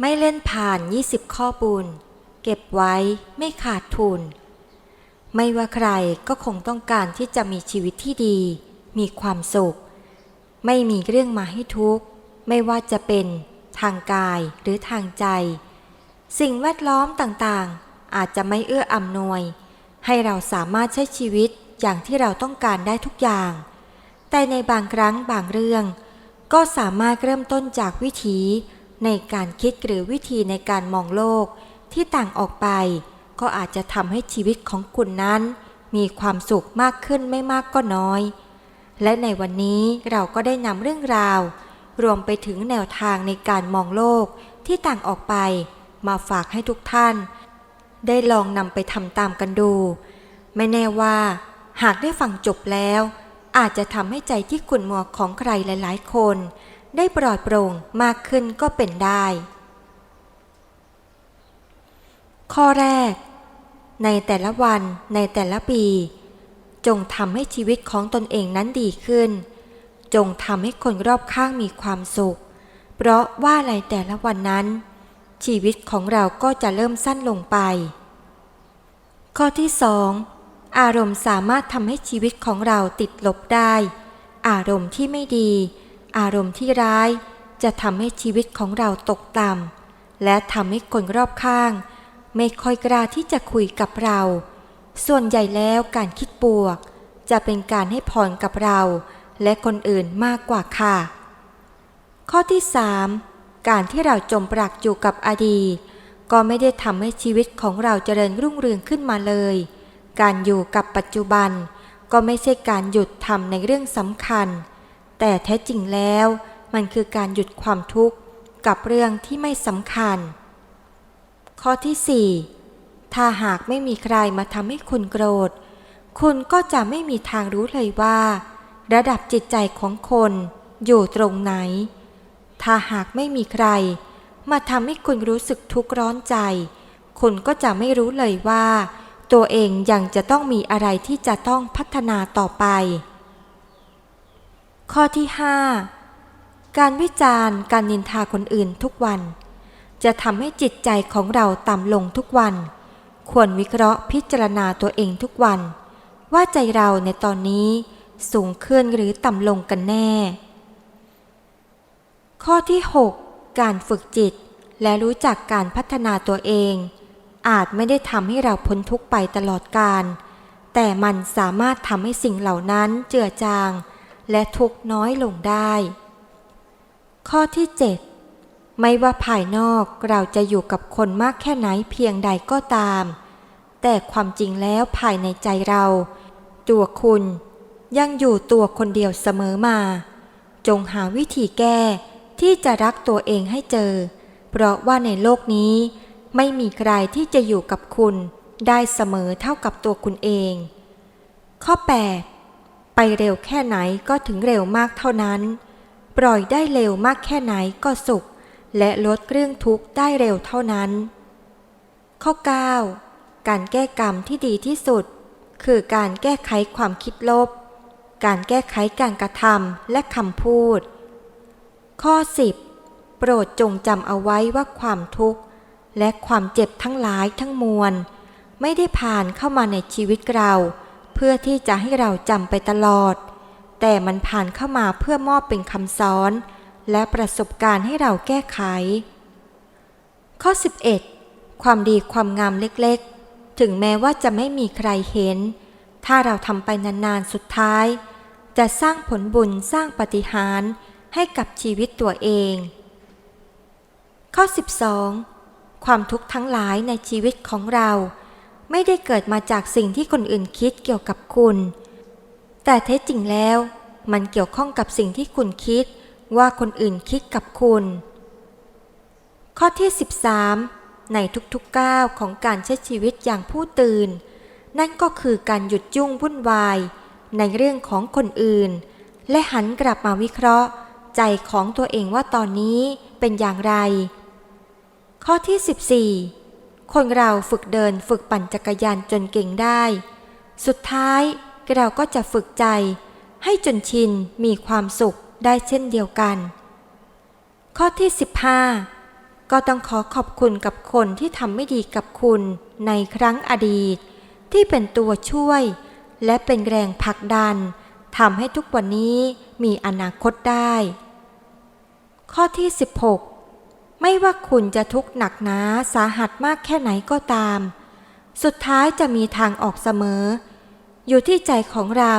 ไม่เล่นผ่าน 20 ข้อบุญเก็บไว้ไม่ขาดทุน ไม่ว่าใครก็คงต้องการที่จะมีชีวิตที่ดี มีความสุข ไม่มีเรื่องมาให้ทุกข์ ไม่ว่าจะเป็นทางกายหรือทางใจ สิ่งแวดล้อมต่างๆ อาจจะไม่เอื้ออำนวย ให้เราสามารถใช้ชีวิตอย่างที่เราต้องการได้ทุกอย่าง แต่ในบางครั้งบางเรื่อง ก็สามารถเริ่มต้นจากวิธี ในการคิดหรือวิธีในการมองโลกที่ต่างออกไป ก็อาจจะทำให้ชีวิตของคุณนั้น มีความสุขมากขึ้นไม่มากก็น้อย และในวันนี้เราก็ได้นำเรื่องราว รวมไปถึงแนวทางในการมองโลกที่ต่างออกไป มาฝากให้ทุกท่าน ได้ลองนำไปทำตามกันดู ไม่แน่ว่า หากได้ฟังจบแล้ว อาจจะทำให้ใจที่ขุ่นมัวของใครหลาย ๆ คน ได้ปลอดโปร่งมากขึ้นก็เป็นได้ ข้อแรก ในแต่ละวันในแต่ละปี จงทำให้ชีวิตของตนเองนั้นดีขึ้น จงทำให้คนรอบข้างมีความสุข เพราะว่าในแต่ละวันนั้น ชีวิตของเราก็จะเริ่มสั้นลงไป ข้อที่สองอารมณ์สามารถทำให้ชีวิตของเราติดลบได้ อารมณ์ที่ไม่ดี อารมณ์ที่ร้ายจะทำให้ชีวิตของเราตกต่ำและทำให้คนรอบข้าง ไม่ค่อยกล้าที่จะคุยกับเรา ส่วนใหญ่แล้วการคิดบวก จะเป็นการให้พรกับเรา และคนอื่นมากกว่าค่ะ ข้อที่ 3 การที่เราจมปลักอยู่กับอดีตก็ไม่ได้ทำให้ชีวิตของเราเจริญรุ่งเรืองขึ้นมาเลย การอยู่กับปัจจุบัน ก็ไม่ใช่การหยุดทำในเรื่องสำคัญ แต่แท้จริงแล้วมันคือการหยุดความทุกข์กับเรื่องที่ไม่สำคัญ ข้อที่ 4 ถ้าหากไม่มีใครมาทำให้คุณโกรธ คุณก็จะไม่มีทางรู้เลยว่า ระดับจิตใจของคนอยู่ตรงไหน ถ้าหากไม่มีใคร มาทำให้คุณรู้สึกทุกข์ร้อนใจ คุณก็จะไม่รู้เลยว่า ตัวเองยังจะต้องมีอะไรที่จะต้องพัฒนาต่อไป ข้อที่ 5 การวิจารณ์การนินทาคนอื่นทุกวัน จะทำให้จิตใจของเราต่ำลงทุกวัน ควรวิเคราะห์พิจารณาตัวเองทุกวัน ว่าใจเราในตอนนี้สูงขึ้นหรือต่ำลงกันแน่ ข้อที่ 6 การฝึกจิต และรู้จักการพัฒนาตัวเอง อาจไม่ได้ทำให้เราพ้นทุกไปตลอดกาลแต่มันสามารถทำให้สิ่งเหล่านั้นเจือจาง และทุกน้อยลงได้ ข้อที่ 7 ไม่ว่าภายนอกเราจะอยู่กับคนมากแค่ไหนเพียงใดก็ตาม แต่ความจริงแล้วภายในใจเรา ตัวคุณยังอยู่ตัวคนเดียวเสมอมา จงหาวิธีแก้ที่จะรักตัวเองให้เจอ เพราะว่าในโลกนี้ ไม่มีใครที่จะอยู่กับคุณได้เสมอเท่ากับตัวคุณเอง ข้อ 8 ไปเร็วแค่ไหนก็ถึงเร็วมากเท่านั้น ปล่อยได้เร็วมากแค่ไหนก็สุข และลดเรื่องทุกข์ได้เร็วเท่านั้น ข้อ 9 การแก้กรรมที่ดีที่สุด คือการแก้ไขความคิดลบ การแก้ไขการกระทำและคำพูด ข้อ 10 โปรดจงจำเอาไว้ว่าความทุกข์และความเจ็บทั้งหลายทั้งมวล ไม่ได้ผ่านเข้ามาในชีวิตเรา พื่อที่จะให้เราจำไปตลอด แต่มันผ่านเข้ามาเพื่อมอบเป็นคำสอน และประสบการณ์ให้เราแก้ไข ข้อ 11 ความดีความงามเล็กๆ ถึงแม้ว่าจะไม่มีใครเห็น ถ้าเราทำไปนานๆ สุดท้าย จะสร้างผลบุญสร้างปฏิหารให้กับชีวิตตัวเอง ข้อ 12 ความทุกข์ทั้งหลายในชีวิตของเรา ไม่ได้เกิดมาจากสิ่งที่คนอื่นคิดเกี่ยวกับคุณ แต่แท้จริงแล้ว มันเกี่ยวข้องกับสิ่งที่คุณคิดว่าคนอื่นคิดกับคุณ ข้อที่ 13 ในทุกๆก้าวของการใช้ชีวิตอย่างผู้ตื่น นั่นก็คือการหยุดยุ่งวุ่นวาย ในเรื่องของคนอื่น และหันกลับมาวิเคราะห์ ใจของตัวเองว่าตอนนี้เป็นอย่างไร ข้อที่ 14 คนเราฝึกเดินฝึกปั่นจักรยานจนเก่งได้ สุดท้ายเราก็จะฝึกใจ ให้จนชินมีความสุขได้เช่นเดียวกัน ข้อที่ 15 ก็ต้องขอขอบคุณกับคนที่ทำไม่ดีกับคุณในครั้งอดีต ที่เป็นตัวช่วย และเป็นแรงผลักดันทำให้ทุกวันนี้มีอนาคตได้ ข้อที่ 16 ไม่ว่าคุณจะทุกข์หนักหนาสาหัสมากแค่ไหนก็ตาม สุดท้ายจะมีทางออกเสมอ อยู่ที่ใจของเรา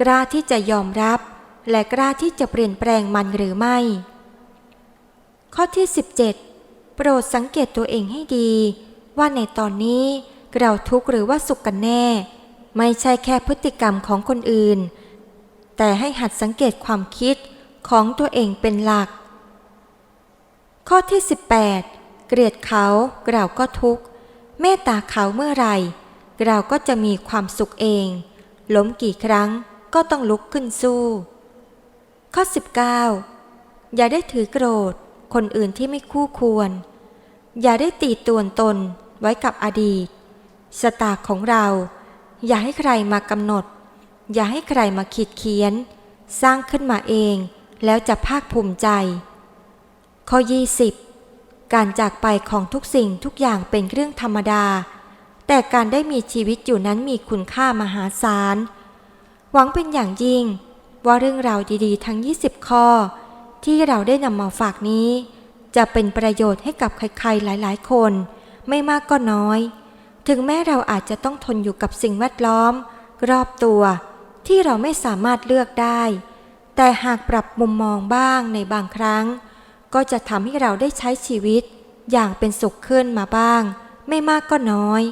กล้าที่จะยอมรับ และกล้าที่จะเปลี่ยนแปลงมันหรือไม่ ข้อที่ 17 โปรดสังเกตตัวเองให้ดี ว่าในตอนนี้เราทุกข์หรือว่าสุขกันแน่ ไม่ใช่แค่พฤติกรรมของคนอื่น แต่ให้หัดสังเกตความคิดของตัวเองเป็นหลัก ข้อที่ 18 เกลียดเขาเราก็ทุกข์ เมตตาเขาเมื่อไหร่เราก็จะมีความสุขเอง ล้มกี่ครั้งก็ต้องลุกขึ้นสู้ ข้อ 19 อย่าได้ถือโกรธ คนอื่นที่ไม่คู่ควร อย่าได้ตีตวนตนไว้กับอดีตชะตาของเรา อย่าให้ใครมากำหนด อย่าให้ใครมาขีดเขียน สร้างขึ้นมาเอง แล้วจะภาคภูมิใจ ข้อ 20 การจากไปของทุกสิ่งทุกอย่างเป็นเรื่องธรรมดา แต่การได้มีชีวิตอยู่นั้นมีคุณค่ามหาศาล หวังเป็นอย่างยิ่ง ว่าเรื่องราวดีๆ ทั้ง 20 ข้อ ที่เราได้นำมาฝากนี้ จะเป็นประโยชน์ให้กับใครๆ หลายๆ คน ไม่มากก็น้อย ถึงแม้เราอาจจะต้องทนอยู่กับสิ่งแวดล้อม รอบตัวที่เราไม่สามารถเลือกได้ แต่หากปรับมุมมองบ้างในบางครั้ง ก็จะทำให้เราได้ใช้ชีวิตอย่างเป็นสุขขึ้นมาบ้าง ไม่มากก็น้อย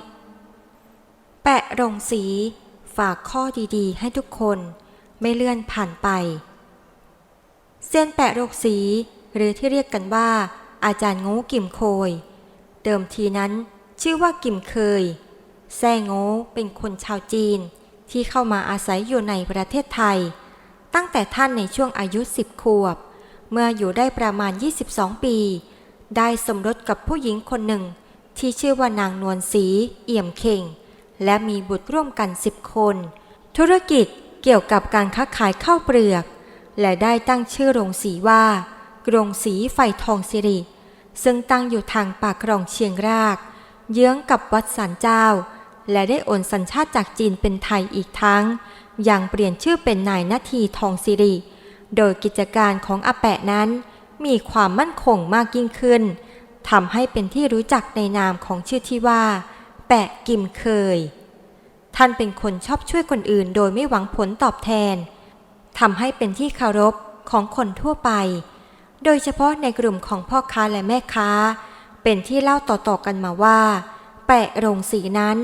แปะรงสีฝากข้อดีๆ ให้ทุกคนไม่เลื่อนผ่านไปเซียนแปะโรกสี หรือที่เรียกกันว่า อาจารย์ง่กิมโคย เดิมทีนั้นชื่อว่ากิมเคย แซ่โง่เป็นคนชาวจีนที่เข้ามาอาศัยอยู่ในประเทศไทย ตั้งแต่ท่านในช่วงอายุสิบขวบ เมื่ออยู่ได้ประมาณ 22 ปี ได้สมรสกับผู้หญิงคนหนึ่ง ที่ชื่อว่านางนวลศรีเอี่ยมเข่ง และมีบุตรร่วมกันสิบคน ธุรกิจเกี่ยวกับการค้าขายข้าวเปลือก และได้ตั้งชื่อโรงสีว่า โรงสีไฟทองสิริ ซึ่งตั้งอยู่ทางปากคลองเชียงราก เยื้องกับวัดสันเจ้า และได้โอนสัญชาติจากจีนเป็นไทยอีกทั้ง ยังเปลี่ยนชื่อเป็นนายนาทีทองสิริ โดยกิจการของอาแปะนั้น มีความมั่นคงมากยิ่งขึ้นทำให้เป็นที่รู้จักในนามของชื่อที่ว่า แปะกิมเคย ท่านเป็นคนชอบช่วยคนอื่นโดยไม่หวังผลตอบแทนทำให้เป็นที่เคารพของคนทั่วไป โดยเฉพาะในกลุ่มของพ่อค้าและแม่ค้า เป็นที่เล่าต่อๆกันมาว่า แปะโรงสีนั้น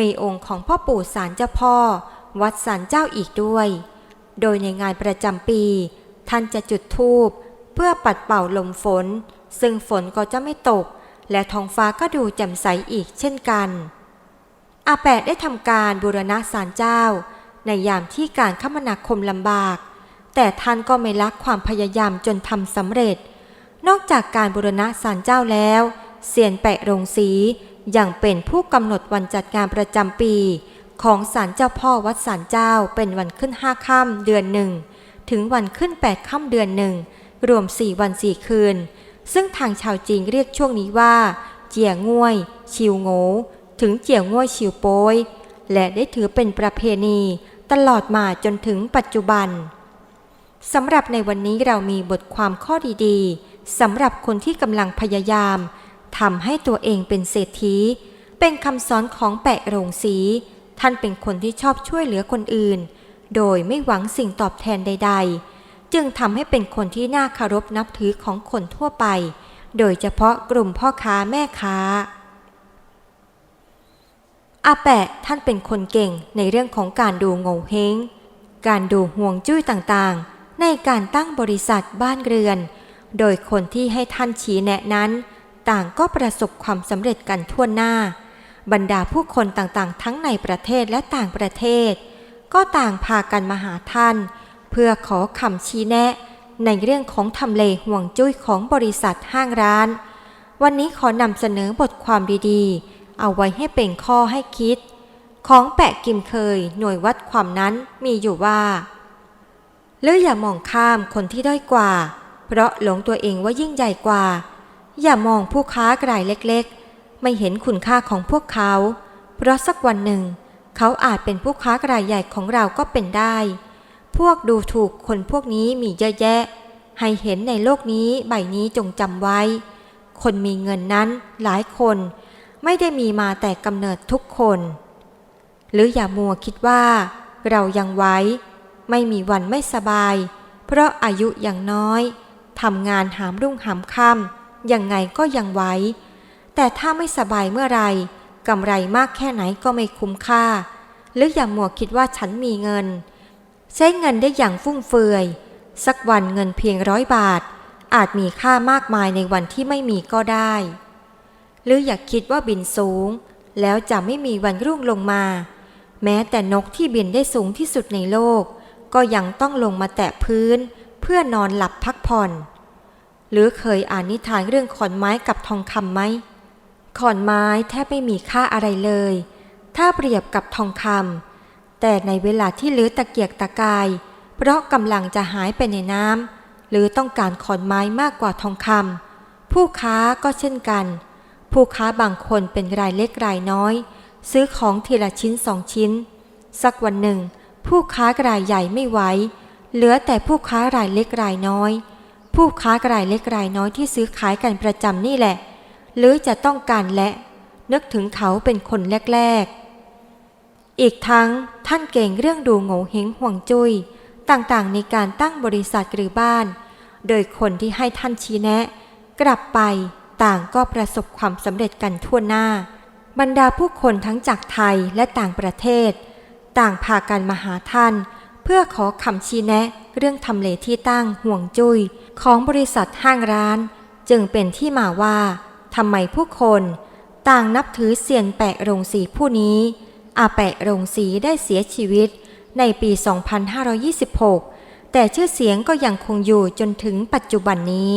มีองค์ของพ่อปู่ศาลเจ้าพ่อ วัดศาลเจ้าอีกด้วย โดยในงานประจำปี ท่านจะจุดธูปเพื่อปัดเป่าลมฝน ซึ่งฝนก็จะไม่ตก และท้องฟ้าก็ดูแจ่มใสอีกเช่นกัน อาแปะได้ทำการบูรณะศาลเจ้า ในยามที่การคมนาคมลำบาก แต่ท่านก็ไม่ลักความพยายามจนทำสำเร็จ นอกจากการบูรณะศาลเจ้าแล้วเซียนแปะโรงสียังเป็นผู้กำหนดวันจัดงานประจำปี ของศาลเจ้าพ่อวัดศาลเจ้าเป็นวันขึ้นห้าค่ำเดือนหนึ่งถึงวันขึ้นแปดค่ำเดือนหนึ่งรวมสี่วันสี่คืน ซึ่งทางชาวจีนเรียกช่วงนี้ว่า เจียง่วย ชิวโงถึงเจียง่วยชิวโป้ยและได้ถือเป็นประเพณีตลอดมาจนถึงปัจจุบันสำหรับในวันนี้เรามีบทความข้อดีๆสำหรับคนที่กำลังพยายามทำให้ตัวเองเป็นเศรษฐี เป็นคำสอนของแปะโรงสี ท่านเป็นคนที่ชอบช่วยเหลือคนอื่น โดยไม่หวังสิ่งตอบแทนใด ๆ จึงทำให้เป็นคนที่น่าคารพนับถือของคนทั่วไป โดยเฉพาะกลุ่มพ่อค้าแม่ค้า อาแปะท่านเป็นคนเก่งในเรื่องของการดูโงเฮงการดูห่วงจุ้ยต่างๆ ในการตั้งบริษัทบ้านเรือน โดยคนที่ให้ท่านชี้แนะนั้น ต่างก็ประสบความสำเร็จกันทั่วหน้า บรรดาผู้คนต่างๆ ทั้งในประเทศและต่างประเทศ ก็ต่างพากันมาหาท่าน เพื่อขอคำชี้แนะ ในเรื่องของทำเลห่วงจุ้ยของบริษัทห้างร้าน วันนี้ขอนำเสนอบทความดีๆ เอาไว้ให้เป็นข้อให้คิด ของแปะกิมเคยหน่วยวัดความนั้นมีอยู่ว่าหรืออย่ามองข้ามคนที่ด้อยกว่า เพราะหลงตัวเองว่ายิ่งใหญ่กว่า อย่ามองผู้ค้ากรายเล็กๆ ไม่เห็นคุณค่าของพวกเขา เพราะสักวันหนึ่ง เขาอาจเป็นผู้ค้ารายใหญ่ของเราก็เป็นได้ พวกดูถูกคนพวกนี้มีเยอะแยะ ให้เห็นในโลกนี้ใบนี้จงจำไว้ คนมีเงินนั้นหลายคน ไม่ได้มีมาแต่กำเนิดทุกคน หรืออย่ามัวคิดว่า เรายังไว้ ไม่มีวันไม่สบาย เพราะอายุยังน้อยทำงานหามรุ่งหามค่ำยังไงก็ยังไว้ แต่ถ้าไม่สบายเมื่อไรกำไรมากแค่ไหนก็ไม่คุ้มค่า หรืออย่าหมัวคิดว่าฉันมีเงิน ใช้เงินได้อย่างฟุ่มเฟือย สักวันเงินเพียงร้อยบาท อาจมีค่ามากมายในวันที่ไม่มีก็ได้ หรืออย่าคิดว่าบินสูง แล้วจะไม่มีวันรุ่งลงมา แม้แต่นกที่บินได้สูงที่สุดในโลก ก็ยังต้องลงมาแตะพื้น เพื่อนอนหลับพักผ่อน หรือเคยอ่านนิทานเรื่องขอนไม้กับทองคำไหม ขอนไม้แทบไม่มีค่าอะไรเลย ถ้าเปรียบกับทองคำแต่ในเวลาที่ลือตะเกียกตะกาย เพราะกำลังจะหายไปในน้ำหรือต้องการขอนไม้มากกว่าทองคำผู้ค้าก็เช่นกัน ผู้ค้าบางคนเป็นรายเล็กรายน้อย ซื้อของทีละชิ้นสองชิ้น สักวันหนึ่ง ผู้ค้ารายใหญ่ไม่ไหวเหลือแต่ผู้ค้ารายเล็กรายน้อย ผู้ค้ารายเล็กรายน้อยที่ซื้อขายกันประจำนี่แหละ หรือจะต้องการและ นึกถึงเขาเป็นคนแรก ๆ อีกทั้งท่านเก่งเรื่องดูโง่เฮงห่วงจุย้ยต่างๆ ในการตั้งบริษัทหรือบ้าน โดยคนที่ให้ท่านชี้แนะ กลับไปต่างก็ประสบความสำเร็จกันทั่วหน้า บรรดาผู้คนทั้งจากไทยและต่างประเทศ ต่างพากันมาหาท่าน เพื่อขอคำชี้แนะ เรื่องทำเลที่ตั้งห่วงจุย้ยของบริษัทห้างร้าน จึงเป็นที่มาว่า ทำไมผู้คนต่างนับถือเซียนแปะโรงสีผู้นี้ อาแปะโรงสีได้เสียชีวิตในปี 2526 แต่ชื่อเสียงก็ยังคงอยู่จนถึงปัจจุบันนี้